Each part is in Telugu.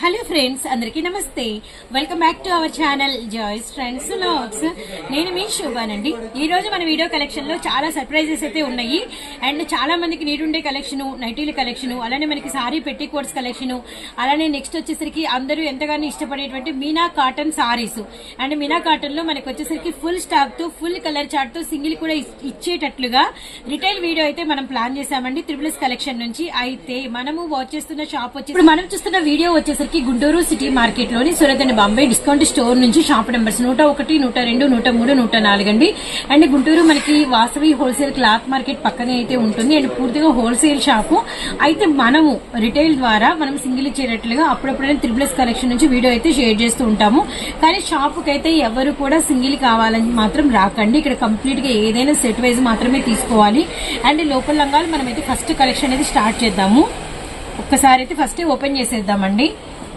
హలో ఫ్రెండ్స్ అందరికీ నమస్తే. Welcome back to our channel joys friends logs. నేను మీ శోభానండి. ఈ రోజు మన వీడియో కలెక్షన్లో చాలా సర్ప్రైజెస్ అయితే ఉన్నాయి. అండ్ చాలా మందికి నీటుండే కలెక్షన్ నైటీల కలెక్షన్ అలానే మనకి సారీ పెట్టి కోట్స్ కలెక్షన్ అలానే నెక్స్ట్ వచ్చేసరికి అందరూ ఎంతగానో ఇష్టపడేటువంటి మీనా కాటన్ సారీస్ అండ్ మీనా కాటన్లో మనకి వచ్చేసరికి ఫుల్ స్టాక్తో ఫుల్ కలర్ చార్ట్తో సింగిల్ కూడా ఇచ్చేటట్లుగా రిటైల్ వీడియో అయితే మనం ప్లాన్ చేశామండి. త్రిబుల్స్ కలెక్షన్ నుంచి అయితే మనము వాచ్ చేస్తున్న షాప్ వచ్చి మనం చూస్తున్న వీడియో వచ్చేసరికి Guntur city మార్కెట్లోని Surat and Bombay discount store నుంచి షాప్ నెంబర్స్ నూట ఒకటి నూట రెండు నూట మూడు నూట నాలుగు అండి. అండ్ గుంటూరు మనకి వాసవి హోల్సేల్ క్లాత్ మార్కెట్ పక్కనే అయితే ఉంటుంది. అండ్ పూర్తిగా హోల్సేల్ షాపు. అయితే మనము రిటైల్ ద్వారా మనం సింగిల్ ఇచ్చేటట్లుగా అప్పుడప్పుడైనా త్రిబుల్స్ కలెక్షన్ నుంచి వీడియో అయితే షేర్ చేస్తూ ఉంటాము. కానీ షాపుకి అయితే ఎవరు కూడా సింగిల్ కావాలని మాత్రం రాకండి. ఇక్కడ కంప్లీట్గా ఏదైనా సెట్ వైజ్ మాత్రమే తీసుకోవాలి. అండ్ లోపల లంగాలు మనమైతే ఫస్ట్ కలెక్షన్ అనేది స్టార్ట్ చేద్దాము. ఒక్కసారి అయితే ఫస్ట్ ఓపెన్ చేసేద్దామండి.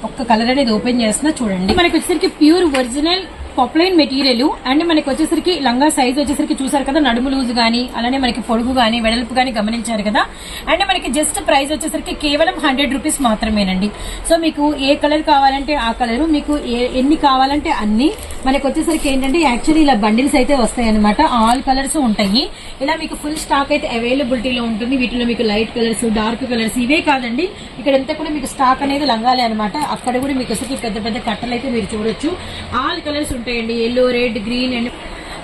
ఒక్క కలర్ అనేది ఓపెన్ చేస్తున్నా చూడండి. మనకి వచ్చేసరికి pure original poplin material and మనకి వచ్చేసరికి లంగా సైజ్ వచ్చేసరికి చూసారు కదా నడుము లూజ్ గానీ అలానే మనకి పొడుగు గానీ వెడల్పు గానీ గమనించారు కదా. అండ్ మనకి జస్ట్ ప్రైస్ వచ్చేసరికి కేవలం హండ్రెడ్ రూపీస్ మాత్రమేనండి. సో మీకు ఏ కలర్ కావాలంటే ఆ కలర్ మీకు ఏ- ఎన్ని కావాలంటే అన్ని మనకి వచ్చేసరికి ఏంటంటే యాక్చువల్లీ ఇలా బండిల్స్ అయితే వస్తాయి అనమాట ఆల్ కలర్స్ ఉంటాయి. ఇలా మీకు ఫుల్ స్టాక్ అయితే అవైలబిలిటీలో ఉంటుంది. వీటిలో మీకు లైట్ కలర్స్ డార్క్ కలర్స్ ఇవే కాదండి. ఇక్కడ అంతా కూడా మీకు స్టాక్ అనేది లంగాలే అనమాట అక్కడ కూడా మీకు వచ్చేసరికి పెద్ద పెద్ద కట్టలు అయితే మీరు చూడొచ్చు. ఆల్ కలర్స్ ఉంటాయండి. Yellow red green and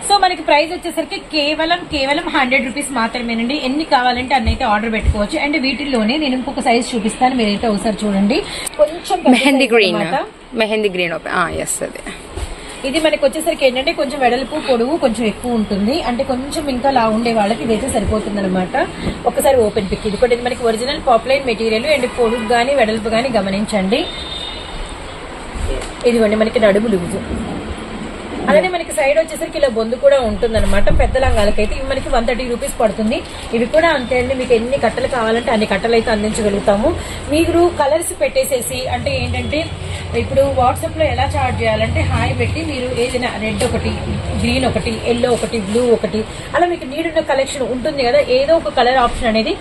so మనకి ప్రైస్ వచ్చేసరికి కేవలం కేవలం హండ్రెడ్ రూపీస్ మాత్రమేనండి. ఎన్ని కావాలంటే అన్ని అయితే ఆర్డర్ పెట్టుకోవచ్చు. అండ్ వీటిల్లోనే నేను ఇంకొక సైజ్ చూపిస్తాను. మీరైతే ఒకసారి చూడండి. కొంచెం mehndi green. Mehndi green yes అదే. ఇది మనకి వచ్చేసరికి ఏంటంటే కొంచెం వెడల్పు పొడవు కొంచెం ఎక్కువ ఉంటుంది. అంటే కొంచెం ఇంకా లా ఉండే వాళ్ళకి ఇదైతే సరిపోతుంది అనమాట ఒకసారి ఓపెన్ పిక్ ఇది కూడా ఇది మనకి ఒరిజినల్ పాపులైన్ మెటీరియల్ అండ్ పొడుగు కానీ వెడల్పు కానీ గమనించండి. ఇదిగోండి మనకి నడుము లూజు. అలానే మనకి సైడ్ వచ్చేసరికి ఇలా బొందు కూడా ఉంటుందన్నమాట. పెద్ద లంగాలకైతే ఇవి మనకి వన్ థర్టీ రూపీస్ పడుతుంది. ఇవి కూడా అంతే అండి మీకు ఎన్ని కట్టలు కావాలంటే అన్ని కట్టలు అయితే అందించగలుగుతాము. మీరు కలర్స్ పెట్టేసేసి అంటే ఏంటంటే ఇప్పుడు వాట్సాప్లో ఎలా చార్జ్ చేయాలంటే హాయ్ పెట్టి మీరు ఏదైనా రెడ్ ఒకటి గ్రీన్ ఒకటి ఎల్లో ఒకటి బ్లూ ఒకటి అలా మీకు నీడున్న కలెక్షన్ ఉంటుంది కదా ఏదో ఒక కలర్ ఆప్షన్ అనేది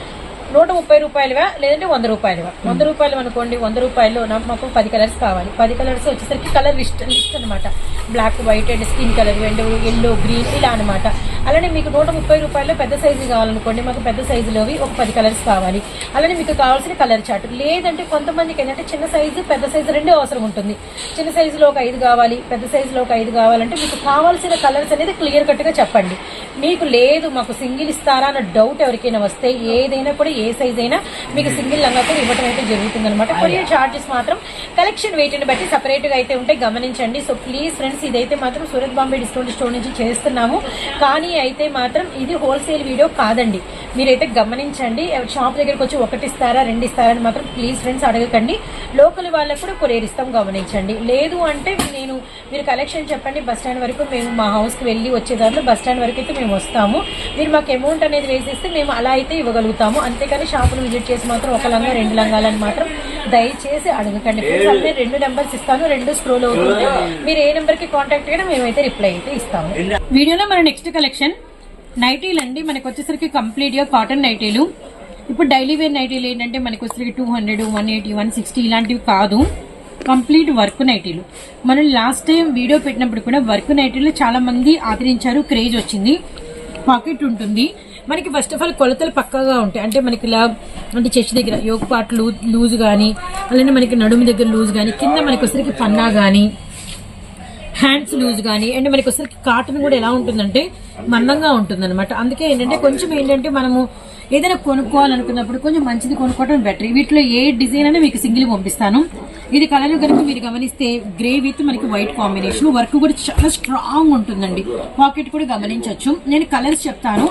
నూట ముప్పై రూపాయలుగా లేదంటే వంద రూపాయలుగా వంద రూపాయలు అనుకోండి వంద రూపాయలు మాకు పది కలర్స్ కావాలి. పది కలర్స్ వచ్చేసరికి కలర్ లిస్ట్ లిస్ట్ అనమాట black white and skin colour and yellow green ఇలా అనమాట అలానే మీకు నూట ముప్పై రూపాయల్లో పెద్ద సైజు కావాలనుకోండి మాకు పెద్ద సైజులోవి ఒక పది కలర్స్ కావాలి. అలానే మీకు కావాల్సిన కలర్ చార్ట్. లేదంటే కొంతమందికి ఏంటంటే చిన్న సైజు పెద్ద సైజు రెండే అవసరం ఉంటుంది. చిన్న సైజులో ఒక ఐదు కావాలి పెద్ద సైజులో ఒక ఐదు కావాలంటే మీకు కావాల్సిన కలర్స్ అనేది క్లియర్ కట్గా చెప్పండి. మీకు లేదు మాకు సింగిల్ ఇస్తారా అన్న డౌట్ ఎవరికైనా వస్తే ఏదైనా కూడా ఏ సైజ్ అయినా మీకు సింగిల్ లంగా కూడా ఇవ్వడం అయితే జరుగుతుంది అనమాట కొరియర్ చార్జెస్ మాత్రం కలెక్షన్ వెయిట్ని బట్టి సపరేట్గా అయితే ఉంటే గమనించండి. సో ప్లీజ్ ఫ్రెండ్స్ ఇదైతే మాత్రం సూరత్ బాంబే డిస్కౌంట్ స్టోర్ నుంచి చేస్తున్నాము. కానీ అయితే మాత్రం ఇది హోల్సేల్ వీడియో కాదండి. మీరైతే గమనించండి. షాప్ దగ్గరకు వచ్చి ఒకటి ఇస్తారా రెండు ఇస్తారా అని మాత్రం ప్లీజ్ ఫ్రెండ్స్ అడగకండి. లోకల్ వాళ్ళకు కూడా కొరియర్ ఇస్తాం గమనించండి. లేదు అంటే నేను మీరు కలెక్షన్ చెప్పండి బస్ స్టాండ్ వరకు మేము మా హౌస్కి వెళ్ళి వచ్చే దాంట్లో బస్ స్టాండ్ వరకు అయితే మేము వస్తాము. మీరు మాకు అమౌంట్ అనేది వేసేస్తే మేము అలా అయితే ఇవ్వగలుగుతాము. అంతేకాని షాపును విజిట్ చేసి మాత్రం ఒక లంగా రెండు లంగాలని మాత్రం దయచేసి అడగకండి. అట్లే రెండు నెంబర్స్ ఇస్తాను రెండు స్క్రోల్ అవుతుంది మీరు ఏ నెంబర్కి కాంటాక్ట్ అయినా మేమైతే రిప్లై అయితే ఇస్తాము. వీడియోలో మన నెక్స్ట్ కలెక్షన్ నైటీలు అండి. మనకు వచ్చేసరికి కంప్లీట్గా కాటన్ నైటీలు ఇప్పుడు డైలీ వేర్ నైటీలు ఏంటంటే మనకు వచ్చేసరికి two hundred one eighty one sixty ఇలాంటివి కాదు. కంప్లీట్ వర్క్ నైటీలు మనం లాస్ట్ టైం వీడియో పెట్టినప్పుడు కూడా వర్క్ నైటీలు చాలా మంది ఆదరించారు క్రేజ్ వచ్చింది. పాకెట్ ఉంటుంది. మనకి ఫస్ట్ ఆఫ్ ఆల్ కొలతలు పక్కగా ఉంటాయి. అంటే మనకి ఇలా అంటే చెస్ట్ దగ్గర యోగ పార్ట్ లూజ్ లూజ్ కానీ అలానే మనకి నడుము దగ్గర లూజ్ కానీ కింద మనకి వచ్చరికి పన్నా కానీ హ్యాండ్స్ లూజ్ కానీ అండ్ మనకి వచ్చరికి కాటన్ కూడా ఎలా ఉంటుందంటే మందంగా ఉంటుంది అనమాట అందుకే ఏంటంటే కొంచెం ఏంటంటే మనము ఏదైనా కొనుక్కోవాలనుకున్నప్పుడు కొంచెం మంచిది కొనుక్కోవడం బెటర్ వీటిలో ఏ డిజైన్ అయినా మీకు సింగిల్ పంపిస్తాను. ఇది కలర్ కనుక మీరు గమనిస్తే గ్రే విత్ మనకి వైట్ కాంబినేషన్ వర్క్ కూడా చాలా స్ట్రాంగ్ ఉంటుందండి. పాకెట్ కూడా గమనించవచ్చు నేను కలర్స్ చెప్తాను.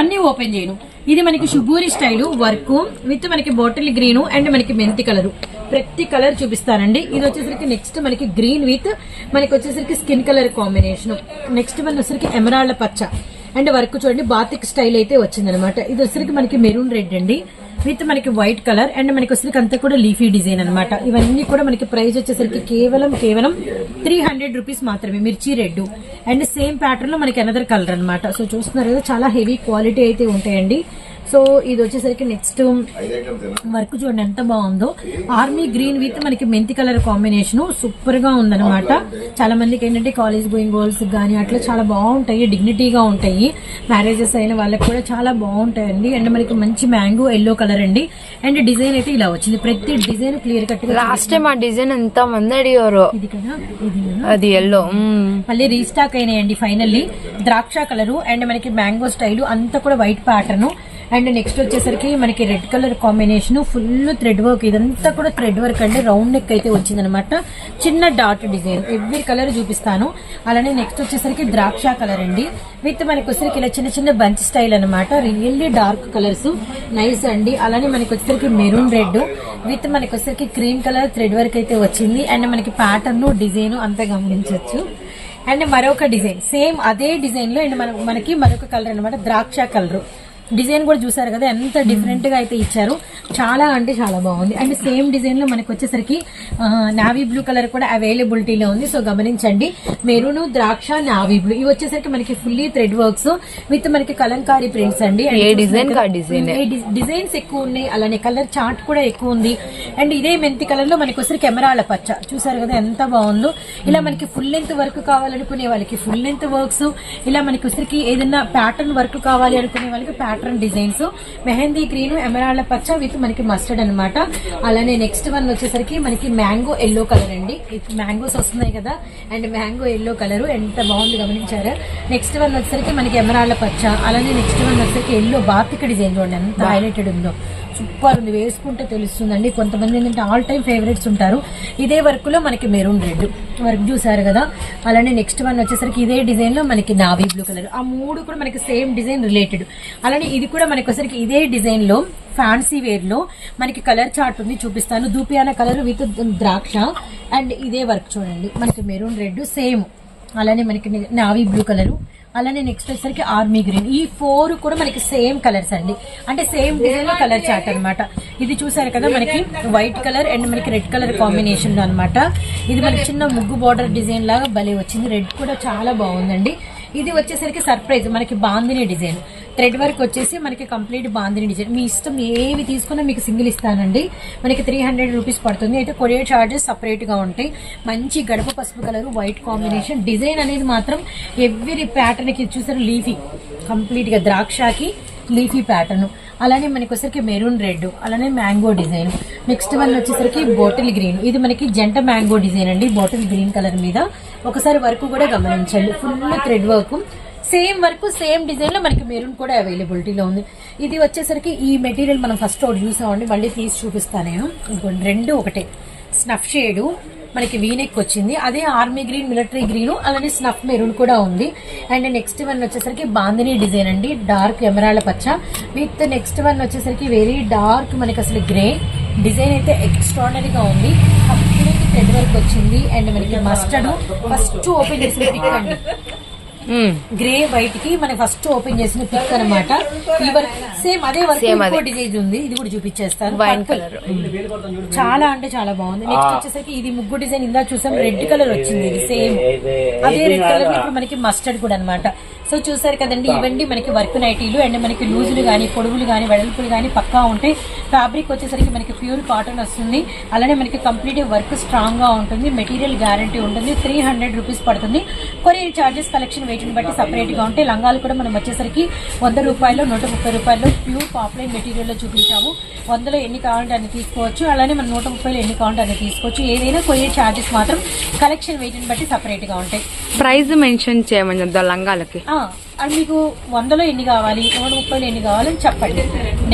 అన్ని ఓపెన్ చేయను. ఇది మనకి శుభూరి స్టైల్ వర్క్ విత్ మనకి బాటిల్ గ్రీన్ అండ్ మనకి మెంతి కలర్ ప్రతి కలర్ చూపిస్తానండి. ఇది వచ్చేసరికి నెక్స్ట్ మనకి గ్రీన్ విత్ మనకి వచ్చేసరికి స్కిన్ కలర్ కాంబినేషన్ నెక్స్ట్ మన వచ్చేసరికి ఎమరాల్డ్ పచ్చ. అండ్ వర్క్ చూడండి బాతిక్ స్టైల్ అయితే వచ్చింది అనమాట ఇది వచ్చరికి మనకి మెరూన్ రెడ్ అండి. విత్ మనకి వైట్ కలర్ అండ్ మనకి వచ్చరికి అంతా కూడా లీఫీ డిజైన్ అనమాట. ఇవన్నీ కూడా మనకి ప్రైస్ వచ్చేసరికి కేవలం కేవలం త్రీ హండ్రెడ్ రూపీస్ మాత్రమే మిర్చి రెడ్ అండ్ సేమ్ ప్యాటర్న్లో మనకి అనదర్ కలర్ అనమాట. సో చూస్తున్నారు కదా చాలా హెవీ క్వాలిటీ అయితే ఉంటాయండి. సో ఇది వచ్చేసరికి నెక్స్ట్ వర్క్ చూడండి ఎంత బాగుందో. ఆర్మీ గ్రీన్ విత్ మనకి మెంతి కలర్ కాంబినేషన్ సూపర్గా ఉందన్నమాట. చాలా మందికి ఏంటంటే కాలేజ్ గోయింగ్ గర్ల్స్ కానీ అట్లా చాలా బాగుంటాయి డిగ్నిటీగా ఉంటాయి. మ్యారేజెస్ అయిన వాళ్ళకి కూడా చాలా బాగుంటాయండి. అండ్ మనకి మంచి మ్యాంగో ఎల్లో కలర్ అండి. అండ్ డిజైన్ అయితే ఇలా వచ్చింది. ప్రతి design clear cut last time ఆ డిజైన్ ఎంత మంది అడిగారు? ఇది కదా? అది ఎల్లో మళ్ళీ రీస్టాక్ అయినాయండి ఫైనల్లీ ద్రాక్ష కలరు అండ్ మనకి మ్యాంగో స్టైల్ అంతా కూడా వైట్ ప్యాటర్న్ అండ్ నెక్స్ట్ వచ్చేసరికి మనకి red colour combination full thread work. ఇదంతా కూడా థ్రెడ్ వర్క్ అండి. రౌండ్ నెక్ అయితే వచ్చిందనమాట. చిన్న డాట్ డిజైన్. ఎవ్రీ కలర్ చూపిస్తాను. అలానే నెక్స్ట్ వచ్చేసరికి ద్రాక్ష కలర్ అండి. విత్ మనకి వచ్చేసరికి ఇలా చిన్న చిన్న బంచ్ స్టైల్ అనమాట. Really dark colours. నైస్ అండి. అలానే మనకి వచ్చేసరికి మెరూన్ రెడ్. విత్ మనకి వచ్చేసరికి క్రీమ్ కలర్ థ్రెడ్ వర్క్ అయితే వచ్చింది. అండ్ మనకి ప్యాటర్న్ డిజైన్ అంతా గమనించవచ్చు అండ్ మరొక డిజైన్. సేమ్ అదే డిజైన్లో అండ్ మన మనకి మరొక కలర్ అనమాట. ద్రాక్ష కలర్. డిజైన్ కూడా చూసారు కదా ఎంత డిఫరెంట్గా అయితే ఇచ్చారు. చాలా అంటే చాలా బాగుంది. అండ్ సేమ్ డిజైన్లో మనకి వచ్చేసరికి నావీ బ్లూ కలర్ కూడా అవైలబిలిటీలో ఉంది. సో గమనించండి. మెరూన్ ద్రాక్ష నావీ బ్లూ ఇవి వచ్చేసరికి మనకి ఫుల్లీ థ్రెడ్ వర్క్స్ విత్ మనకి కలంకారీ ప్రింట్స్ అండి. ఏ డిజైన్ డిజైన్? డిజైన్స్ ఎక్కువ ఉన్నాయి. అలానే కలర్ చార్ట్ కూడా ఎక్కువ ఉంది. అండ్ ఇదే మెంతి కలర్లో మనకి వచ్చేసరికి కెమెరాల పచ్చ. చూసారు కదా ఎంత బాగుందో. ఇలా మనకి ఫుల్ లెంత్ వర్క్ కావాలనుకునే వాళ్ళకి ఫుల్ లెంత్ వర్క్స్ ఇలా మనకి వచ్చేసరికి ఏదైనా ప్యాటర్న్ వర్క్ కావాలి అనుకునే వాళ్ళకి pattern designs mehndi green emerald పచ్చ విత్ మనకి మస్టర్డ్ అన్నమాట. అలానే నెక్స్ట్ వన్ వచ్చేసరికి మనకి మ్యాంగో ఎల్లో కలర్ అండి. మ్యాంగోస్ వస్తున్నాయి కదా. అండ్ మ్యాంగో ఎల్లో కలర్ ఎంత బాగుంది గమనించారా? నెక్స్ట్ వన్ వచ్చేసరికి మనకి ఎమరాళ్ళ పచ్చ. అలానే నెక్స్ట్ వన్ వచ్చేసరికి ఎల్లో బాతిక డిజైన్ చూడండి ఎంత హైలైటెడ్ ఉందో. సూపర్ ఉంది వేసుకుంటే తెలుస్తుందండి. కొంతమంది ఏంటంటే ఆల్ టైమ్ ఫేవరెట్స్ ఉంటారు. ఇదే వర్క్లో మనకి మెరూన్ రెడ్ వర్క్ చూసారు కదా. అలానే నెక్స్ట్ వన్ వచ్చేసరికి ఇదే డిజైన్లో మనకి నావీ బ్లూ కలర్ ఆ మూడు కూడా మనకి సేమ్ డిజైన్ రిలేటెడ్ అలానే ఇది కూడా మనకి వచ్చేసరికి ఇదే డిజైన్లో ఫ్యాన్సీ వేర్లో మనకి కలర్ చార్ట్ ఉంది చూపిస్తాను. దూపియాన కలర్ విత్ ద్రాక్ష అండ్ ఇదే వర్క్ చూడండి. మనకి మెరూన్ రెడ్ సేమ్. అలానే మనకి నావీ బ్లూ కలరు అలానే నెక్స్ట్ వచ్చేసరికి ఆర్మీ గ్రీన్ ఈ ఫోర్ కూడా మనకి సేమ్ కలర్స్ అండి. అంటే సేమ్ డిజైన్ కలర్ చాట్ అన్నమాట. ఇది చూసారు కదా మనకి వైట్ కలర్ అండ్ మనకి రెడ్ కలర్ కాంబినేషన్ అనమాట ఇది మనకి చిన్న ముగ్గు బార్డర్ డిజైన్ లాగా భలే వచ్చింది. రెడ్ కూడా చాలా బాగుందండి. ఇది వచ్చేసరికి సర్ప్రైజ్ మనకి బాందిని డిజైన్ థ్రెడ్ వర్క్ వచ్చేసి మనకి కంప్లీట్ బాందిని డిజైన్. మీ ఇష్టం ఏవి తీసుకున్నా మీకు సింగిల్ ఇస్తానండి. మనకి త్రీ హండ్రెడ్ రూపీస్ పడుతుంది. అయితే కొరియర్ చార్జెస్ సపరేట్గా ఉంటాయి. మంచి గడప పసుపు కలర్ వైట్ కాంబినేషన్ డిజైన్ అనేది మాత్రం ఎవ్రీ ప్యాటర్న్కి చూసారు లీఫీ కంప్లీట్గా ద్రాక్షకి లీఫీ ప్యాటర్న్ అలానే మనకి వచ్చేసరికి మెరూన్ రెడ్ అలానే మ్యాంగో డిజైన్ నెక్స్ట్ వన్ వచ్చేసరికి బాటిల్ గ్రీన్ ఇది మనకి జంట మ్యాంగో డిజైన్ అండి. బాటిల్ గ్రీన్ కలర్ మీద. ఒకసారి వర్క్ కూడా గమనించండి. Full thread work same work same డిజైన్లో మనకి మెరూన్ కూడా అవైలబిలిటీలో ఉంది. ఇది వచ్చేసరికి ఈ మెటీరియల్ మనం ఫస్ట్ ఒకటి చూసామండి. మళ్ళీ తీసి చూపిస్తాను నేను. ఇంకోటి రెండు ఒకటే. స్నఫ్ షేడు మనకి వీనెక్ వచ్చింది. అదే ఆర్మీ గ్రీన్ మిలిటరీ గ్రీన్ అలానే స్నఫ్ మెరూన్ కూడా ఉంది. అండ్ నెక్స్ట్ వన్ వచ్చేసరికి బాందిని డిజైన్ అండి. డార్క్ ఎమరాళ్ళ పచ్చ. విత్ నెక్స్ట్ వన్ వచ్చేసరికి వెరీ డార్క్ మనకి అసలు గ్రే డిజైన్ అయితే ఎక్స్ట్రాడనరీగా ఉంది. కంప్లీట్ థ్రెడ్ వర్క్ వచ్చింది. అండ్ మనకి మస్టర్డ్ ఫస్ట్ ఓపెన్ చేసిన పిక్ అండి. గ్రే వైట్కి మనం ఫస్ట్ ఓపెన్ చేసిన పిక్ అనమాట ఈ వర్క్ సేమ్ అదే వర్క్. డిజైన్ ఉంది. ఇది కూడా చూపించేస్తాను వైన్. కలర్ చాలా అంటే చాలా బాగుంది. నెక్స్ట్ వచ్చేసరికి ఇది ముగ్గు డిజైన్ ఇందా చూసాం. రెడ్ కలర్ వచ్చింది ఇది సేమ్ అదే రెడ్ కలర్ ఇప్పుడు మనకి మస్టర్డ్ కూడా అన్నమాట. సో చూసారు కదండి ఇవన్నీ మనకి వర్క్ నైటీలు అండ్ మనకి లూజులు కానీ పొడవులు కానీ వెడల్పులు కానీ పక్కా ఉంటాయి ఫ్యాబ్రిక్ వచ్చేసరికి మనకి ప్యూర్ కాటన్ వస్తుంది. అలానే మనకి కంప్లీట్ వర్క్ స్ట్రాంగ్గా ఉంటుంది. మెటీరియల్ గ్యారంటీ ఉంటుంది. త్రీ హండ్రెడ్ రూపీస్ పడుతుంది. కొరియర్ చార్జెస్ కలెక్షన్ వెయిట్ని బట్టి సపరేట్గా ఉంటాయి లంగాలు కూడా మనం వచ్చేసరికి వంద రూపాయలు నూట ముప్పై రూపాయలు ప్యూర్ పాపులర్ మెటీరియల్లో చూపించాము. వందలో ఎన్ని కావాలంటే అన్ని తీసుకోవచ్చు. అలానే మనం నూట ముప్పైలో ఎన్ని కావాలంటే అన్ని తీసుకోవచ్చు. ఏదైనా కొరియర్ చార్జెస్ మాత్రం కలెక్షన్ వెయిట్ని బట్టి సపరేట్గా ఉంటాయి. ప్రైస్ మెన్షన్ చేయమని లంగాలకి. అది మీకు వందలో ఎన్ని కావాలి నూట ముప్పైలో ఎన్ని కావాలని చెప్పండి.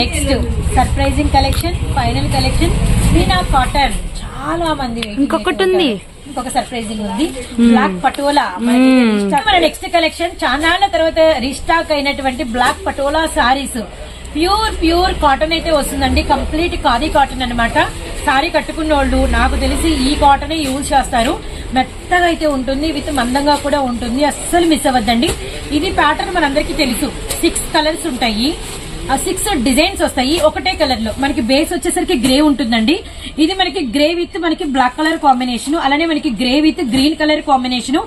Next surprising collection final collection Meena cotton చాలా మంది ఇంకొకటి ఉంది. ఇంకొక సర్ప్రైజింగ్ ఉంది. బ్లాక్ పటోలా మన నెక్స్ట్ కలెక్షన్ చాలా తర్వాత రీస్టాక్ అయినటువంటి black patola saris pure pure cotton అయితే వస్తుందండి. కంప్లీట్ ఖాదీ కాటన్ అన్నమాట. సారీ కట్టుకున్న వాళ్ళు నాకు తెలిసి ఈ కాటనే యూజ్ చేస్తారు. మెత్తగా అయితే ఉంటుంది విత్ మందంగా కూడా ఉంటుంది. అస్సలు మిస్ అవ్వద్దండి. ఇది ప్యాటర్న్ మనందరికీ తెలుసు. సిక్స్ కలర్స్ ఉంటాయి. సిక్స్ డిజైన్స్ వస్తాయి. ఒకటే కలర్లో. మనకి బేస్ వచ్చేసరికి గ్రే ఉంటుందండి. ఇది మనకి గ్రే విత్ మనకి బ్లాక్ కలర్ కాంబినేషన్ అలానే మనకి grey with green colour combination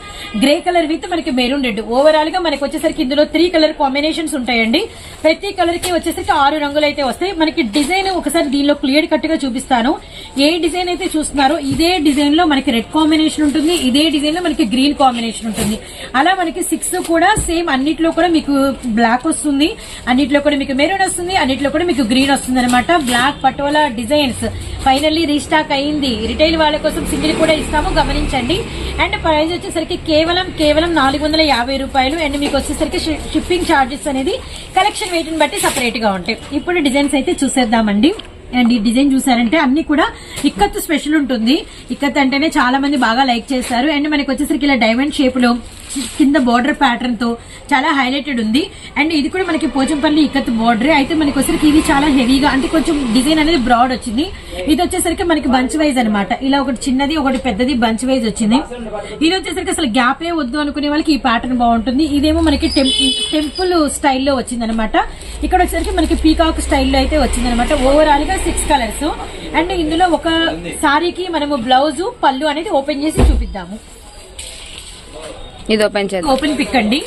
grey colour with మనకి మెరూన్ రెడ్ ఓవరాల్గా మనకి వచ్చేసరికి ఇందులో త్రీ కలర్ కాంబినేషన్స్ ఉంటాయండి. ప్రతి కలర్కి వచ్చేసరికి ఆరు రంగులు అయితే వస్తాయి. మనకి డిజైన్ ఒకసారి దీనిలో క్లియర్ కట్గా చూపిస్తాను. ఏ డిజైన్ అయితే చూస్తున్నారో ఇదే డిజైన్లో మనకి రెడ్ కాంబినేషన్ ఉంటుంది. ఇదే డిజైన్లో మనకి గ్రీన్ కాంబినేషన్ ఉంటుంది. అలా మనకి సిక్స్ కూడా సేమ్ అన్నిట్లో కూడా మీకు బ్లాక్ వస్తుంది. అన్నిట్లో కూడా మీకు మెరూన్ వస్తుంది అన్నిట్లో కూడా మీకు గ్రీన్ వస్తుంది అనమాట black patola designs. Finally restock అయింది. రిటైల్ వాళ్ళ కోసం సింగిల్ కూడా ఇస్తాము గమనించండి. అండ్ ప్రైస్ వచ్చేసరికి కేవలం కేవలం నాలుగు వందల యాభై రూపాయలు. అండ్ మీకు వచ్చేసరికి షిప్పింగ్ ఛార్జెస్ అనేది కలెక్షన్ వెయిట్ని బట్టి సపరేట్గా ఉంటాయి. ఇప్పుడు డిజైన్స్ అయితే చూసేద్దామండి. అండ్ ఈ డిజైన్ చూసారంటే అన్ని కూడా ఇక్కత్ స్పెషల్ ఉంటుంది. ఇక్కత్ అంటేనే చాలా మంది బాగా లైక్ చేస్తారు. అండ్ మనకి వచ్చేసరికి ఇలా డైమండ్ షేప్లో కింద బార్డర్ ప్యాటర్న్తో చాలా హైలైటెడ్ ఉంది. అండ్ ఇది కూడా మనకి పోచంపల్లి ఇక్కత్ బార్డర్. అయితే మనకి వచ్చేసరికి ఇది చాలా హెవీగా అంటే కొంచెం డిజైన్ అనేది బ్రాడ్ వచ్చింది. ఇది వచ్చేసరికి మనకి బంచ్ వైజ్ అనమాట ఇలా ఒకటి చిన్నది ఒకటి పెద్దది బంచ్ వైజ్ వచ్చింది. ఇది వచ్చేసరికి అసలు గ్యాపే వద్దు అనుకునే వాళ్ళకి ఈ ప్యాటర్న్ బాగుంటుంది. ఇదేమో మనకి టెంపుల్ స్టైల్లో వచ్చింది అనమాట ఇక్కడ వచ్చేసరికి మనకి పీకాక్ స్టైల్లో అయితే వచ్చింది అనమాట ఓవరాల్గా సిక్స్ కలర్స్. అండ్ ఇందులో ఒక సారీకి మనము బ్లౌజ్ పళ్ళు అనేది ఓపెన్ చేసి చూపిద్దాము. ఇది ఓపెన్ చేద్దాం. ఓపెన్ పిక్ అండి.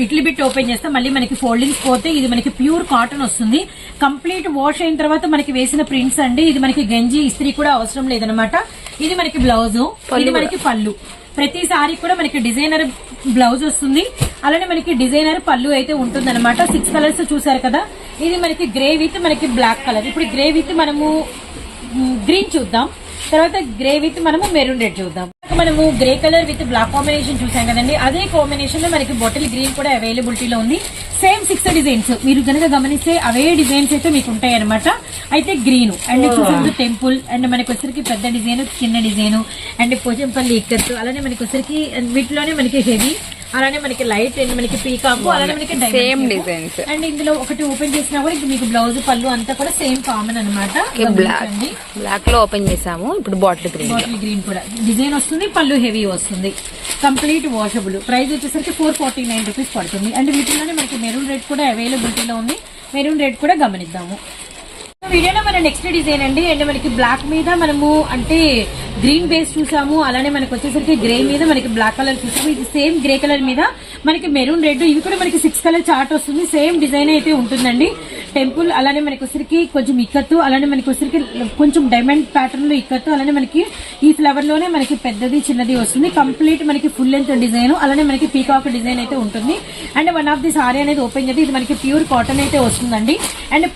లిటిల్ బిట్ ఓపెన్ చేస్తే. మళ్ళీ మనకి ఫోల్డింగ్స్ పోతే ఇది మనకి ప్యూర్ కాటన్ వస్తుంది. కంప్లీట్ వాష్ అయిన తర్వాత మనకి వేసిన ప్రింట్స్ అండి. ఇది మనకి గంజి ఇస్త్రీ కూడా అవసరం లేదనమాట ఇది మనకి బ్లౌజ్ ఇది మనకి పళ్ళు. ప్రతి సారీ కూడా మనకి డిజైనర్ బ్లౌజ్ వస్తుంది. అలానే మనకి డిజైనర్ పళ్ళు అయితే ఉంటుంది అనమాట సిక్స్ కలర్స్ చూసారు కదా. ఇది మనకి గ్రే విత్ మనకి బ్లాక్ కలర్ ఇప్పుడు గ్రే విత్ మనము గ్రీన్ చూద్దాం. తర్వాత గ్రే విత్ మనము మెరూన్ రెడ్ చూద్దాం. మనము grey colour with black combination చూసాం కదండి. అదే కాంబినేషన్లో మనకి బాటిల్ గ్రీన్ కూడా అవైలబిలిటీలో ఉంది. సేమ్ సిక్స్ డిజైన్స్ మీరు కనుక గమనిస్తే అవే డిజైన్స్ అయితే మీకు ఉంటాయి అనమాట అయితే గ్రీన్ అండ్ చూసారు టెంపుల్ అండ్ మనకి వచ్చరికి పెద్ద డిజైన్ చిన్న డిజైన్ అండ్ పోచంపల్లి ఇక్కత్తు అలానే మనకి వచ్చరికి వీటిలోనే మనకి హెవీ అలానే మనకి లైట్ అండ్ మనకి పీకాక్ అలానే మనకి సేమ్. డిజైన్స్ అండ్ ఇందులో ఒకటి ఓపెన్ చేసినా కూడా మీకు బ్లౌజ్ పళ్ళు అంతా కూడా సేమ్ కామన్ అనమాట బ్లాక్ బ్లాక్లో ఓపెన్ చేసాము. ఇప్పుడు బాటిల్ గ్రీన్ బాటిల్ గ్రీన్ కూడా. డిజైన్ వస్తుంది పళ్ళు హెవీ వస్తుంది. కంప్లీట్ వాషబుల్ ప్రైస్ వచ్చేసరికి ఫోర్ ఫార్టీ నైన్ రూపీస్ పడుతుంది. అండ్ వీటిలోనే మనకి మెరూన్ రెడ్ కూడా అవైలబిలిటీలో ఉంది. మెరూన్ రెడ్ కూడా గమనిద్దాము. వీడియోలో మన నెక్స్ట్ డిజైన్ అండి అండ్ మనకి బ్లాక్ మీద మనము అంటే గ్రీన్ బేస్ చూసాము. అలానే మనకి వచ్చేసరికి గ్రే మీద మనకి బ్లాక్ కలర్ చూసాము. ఇది సేమ్ గ్రే కలర్ మీద మనకి మెరూన్ రెడ్ ఇవి కూడా మనకి సిక్స్ కలర్ చార్ట్ వస్తుంది. సేమ్ డిజైన్ అయితే ఉంటుందండి. టెంపుల్ అలానే మనకి వచ్చరికి కొంచెం ఇక్కత్తు అలానే మనకి వచ్చరికి కొంచెం డైమండ్ ప్యాటర్న్లో ఇక్కత్తు అలానే మనకి ఈ ఫ్లవర్లోనే మనకి పెద్దది చిన్నది వస్తుంది. కంప్లీట్ మనకి ఫుల్ లెంత్ డిజైన్ అలానే మనకి పీకాక్ డిజైన్ అయితే ఉంటుంది. And one of the sari అనేది ఓపెన్ చేస్తే ఇది మనకి ప్యూర్ కాటన్ అయితే వస్తుందండి. అండ్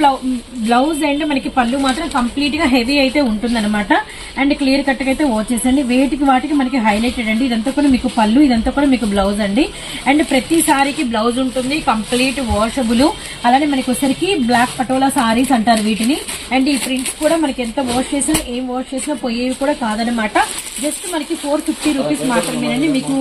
బ్లౌజ్ అండ్ మనకి పళ్ళు మాత్రం కంప్లీట్గా హెవీ అయితే ఉంటుందన్నమాట. అండ్ క్లియర్ కట్ అయితే వచ్చేసండి. వేటికి వాటికి మనకి హైలైటెడ్ అండి. ఇదంతా కూడా మీకు పళ్ళు ఇదంతా కూడా మీకు బ్లౌజ్ అండి. అండ్ ప్రతి సారీకి బ్లౌజ్ ఉంటుంది. కంప్లీట్ వాషబుల్ అలానే మనకి వచ్చరికి బ్లాక్ పటోలా సారీస్ అంటారు వీటిని. అండ్ ఈ ప్రింట్స్ కూడా మనకి ఎంత వాష్ చేసినా ఏం వాష్ చేసినా పోయేవి కూడా కాదనమాట జస్ట్ మనకి ఫోర్ ఫిఫ్టీ రూపీస్ మాత్రమేనండి. మీకు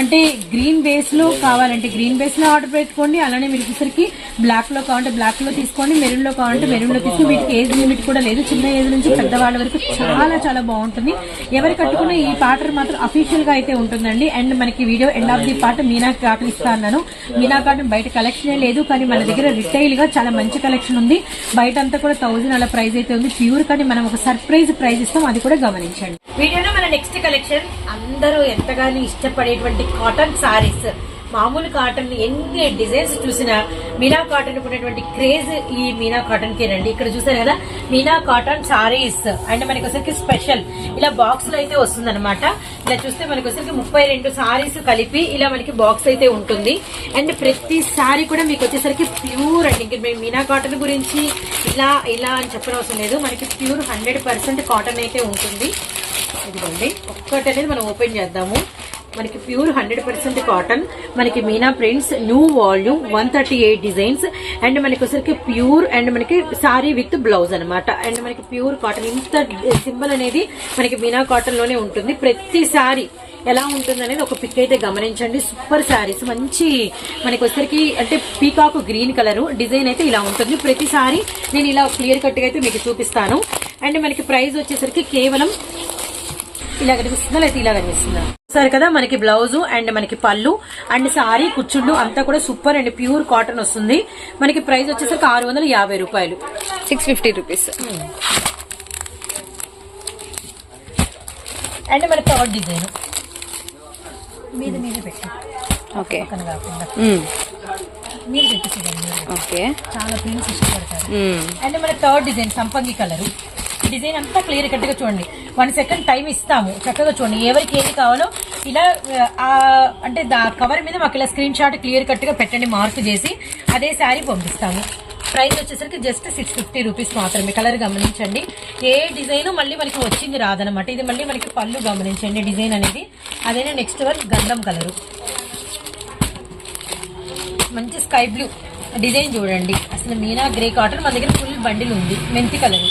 అంటే గ్రీన్ బేస్లో కావాలంటే గ్రీన్ బేస్లో ఆర్డర్ పెట్టుకోండి. అలానే మీకు వచ్చరికి బ్లాక్లో కావాలంటే బ్లాక్లో తీసుకోండి. మెరూన్లో కావాలంటే మెరూన్లో తీసుకోండి. వీటికి ఏజ్ లిమిట్ కూడా లేదు. చిన్న ఏజ్ నుంచి పెద్దవాళ్ళ వరకు చాలా చాలా బాగుంటుంది. ఎవరు కట్టుకున్న ఈ పాటర్ మాత్రం అఫీషియల్గా అయితే ఉంటుందండి. అండ్ మనకి video end of the part Meena cotton ఇస్తా అన్నాను. మీనా కాటన్ బయట కలెక్షనే లేదు. కానీ మన దగ్గర రిటైల్గా చాలా మంచి కలెక్షన్ ఉంది. బయట అంతా కూడా థౌసండ్ అలా ప్రైస్ అయితే ఉంది. ప్యూర్ కానీ మనం ఒక సర్ప్రైజ్ ప్రైజ్ ఇస్తాం. అది కూడా గమనించండి. వీడియోలో మన నెక్స్ట్ కలెక్షన్ అందరూ ఎంతగానో ఇష్టపడేటువంటి కాటన్ సారీస్ మామూలు కాటన్ ఎన్ని డిజైన్స్ చూసినా మీనా కాటన్ ఉన్నటువంటి క్రేజ్ ఈ మీనా కాటన్ కేనండి ఇక్కడ చూసారు కదా మీనా కాటన్ సారీస్ అండ్ మనకి వచ్చరికి స్పెషల్ ఇలా బాక్స్లో అయితే వస్తుంది ఇలా చూస్తే మనకి వచ్చరికి ముప్పై రెండు సారీస్ కలిపి ఇలా మనకి బాక్స్ అయితే ఉంటుంది. అండ్ ప్రతి సారీ కూడా మీకు వచ్చేసరికి ప్యూర్ అండి. ఇంక మేము మీనా కాటన్ గురించి ఇలా ఇలా అని చెప్పడం అవసరం లేదు. మనకి ప్యూర్ హండ్రెడ్ పర్సెంట్ కాటన్ అయితే ఉంటుంది. ఇదిగోండి ఒక్కటి అనేది మనం ఓపెన్ చేద్దాము. మనకి ప్యూర్ హండ్రెడ్ పర్సెంట్ కాటన్ మనకి Meena prints new volume one thirty eight designs and మనకి వచ్చరికి ప్యూర్ అండ్ మనకి సారీ విత్ బ్లౌజ్ అనమాట అండ్ మనకి ప్యూర్ కాటన్ ఇంత సింబల్ అనేది మనకి మీనా కాటన్లోనే ఉంటుంది. ప్రతి సారీ ఎలా ఉంటుంది అనేది ఒక పిక్ అయితే గమనించండి. సూపర్ శారీస్ మంచి మనకి వచ్చరికి అంటే పీకాక్ గ్రీన్ కలర్ డిజైన్ అయితే ఇలా ఉంటుంది. ప్రతిసారి నేను ఇలా క్లియర్ కట్గా అయితే మీకు చూపిస్తాను. అండ్ మనకి ప్రైస్ వచ్చేసరికి కేవలం ఇలా కనిపిస్తుందా? లేకపోతే ఇలా కనిపిస్తుందా? సరే కదా మనకి బ్లౌజ్ అండ్ మనకి పళ్ళు అండ్ సారీ కుచ్చుళ్ళు అంతా కూడా సూపర్ అండ్ ప్యూర్ కాటన్ వస్తుంది. మనకి ప్రైస్ వచ్చేసరికి ఆరు వందల యాభై రూపాయలు. Six fifty rupees. అండ్ మన థర్డ్ డిజైన్. మీద మీద పెట్టి. ఓకే. కాకుండా. మ్మ్. మీరు ఓకే. చాలా ప్రింట్స్ ఇష్టపడతారు. మ్మ్. అండ్ మన థర్డ్ డిజైన్ సంపంగి కలర్. డిజైన్ అంతా క్లియర్ కట్గా చూడండి. వన్ సెకండ్ టైం ఇస్తాము. చక్కగా చూడండి. ఎవరికి ఏది కావాలో ఇలా అంటే దా కవర్ మీద మాకు ఇలా స్క్రీన్ షాట్ క్లియర్ కట్గా పెట్టండి మార్క్ చేసి అదే శారీ పంపిస్తాము. ప్రైస్ వచ్చేసరికి జస్ట్ సిక్స్ ఫిఫ్టీ రూపీస్ మాత్రమే. కలర్ గమనించండి. ఏ డిజైన్ మళ్ళీ మనకి వచ్చింది రాదనమాట. ఇది మళ్ళీ మనకి పళ్ళు గమనించండి డిజైన్ అనేది. అదే నెక్స్ట్ వన్ గంధం కలరు. మంచి స్కై బ్లూ డిజైన్ చూడండి. అసలు మీనా గ్రే కాటన్ మన దగ్గర ఫుల్ బండిల్ ఉంది మెంతి కలర్.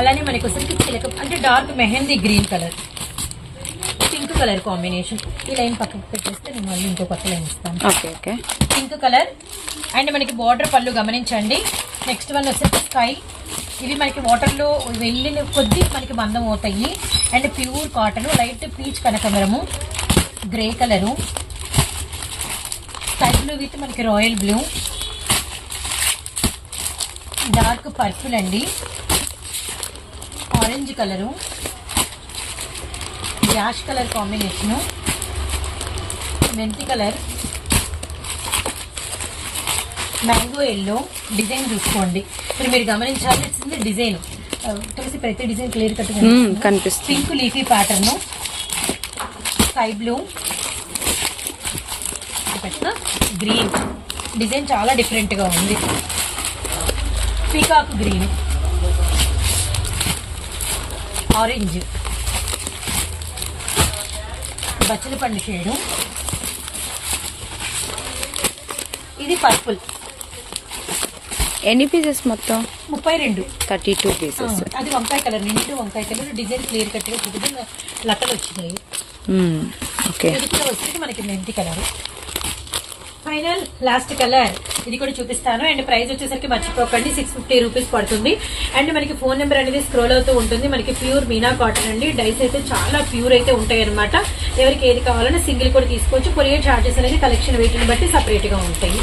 అలానే మనకి వచ్చరికి చిలక అంటే dark mehndi green colour pink colour combination ఈ లైన్ పక్కకు పెట్టేస్తే నేను మళ్ళీ ఇంకో కొత్త లైన్ ఇస్తాను. Okay okay. Pink colour and మనకి బార్డర్ పళ్ళు గమనించండి. నెక్స్ట్ వన్ వచ్చేసి స్కై ఇవి మనకి వాటర్లో వెళ్ళిన కొద్దీ మనకి మందం అవుతాయి. And pure cotton light peach కనకమరము grey colour sky blue with మనకి రాయల్ బ్లూ డార్క్ పర్పుల్ అండి. Orange colour ash colour combination మెంతి కలర్ మ్యాంగో ఎల్లో డిజైన్ చూసుకోండి. ఇప్పుడు మీరు గమనించాల్సింది డిజైన్. తెలిసి ప్రతి డిజైన్ క్లియర్ కట్ కనిపిస్తుంది. Pink leafy pattern sky blue. Green. Design చాలా డిఫరెంట్గా ఉంది. Peacock green. ఆరెంజ్. బచ్చల పండు షేడు. ఇది పర్పుల్. ఎన్ని పీసెస్ మొత్తం? ముప్పై రెండు. Thirty two pieces. అది వంకాయ కలర్ నిండు వంకాయ కలర్. డిజైన్ క్లియర్ కట్గా చూపించి లక్కలు వచ్చినాయి. ఓకే. ఇది కూడా వచ్చేసి మనకి మెంతి కలర్. ఫైనల్ లాస్ట్ కలర్ ఇది కూడా చూపిస్తాను. అండ్ ప్రైస్ వచ్చేసరికి మర్చిపోకండి. సిక్స్ ఫిఫ్టీ రూపీస్ పడుతుంది. అండ్ మనకి ఫోన్ నెంబర్ అనేది స్క్రోల్ అవుతూ ఉంటుంది. మనకి ప్యూర్ మీనా కాటన్ అండి. డైస్ అయితే చాలా ప్యూర్ అయితే ఉంటాయి అనమాట ఎవరికి ఏది కావాలన్నా సింగిల్ కూడా తీసుకోవచ్చు. కొరియర్ చార్జెస్ అనేది కలెక్షన్ వెయిట్ని బట్టి సపరేట్గా ఉంటాయి.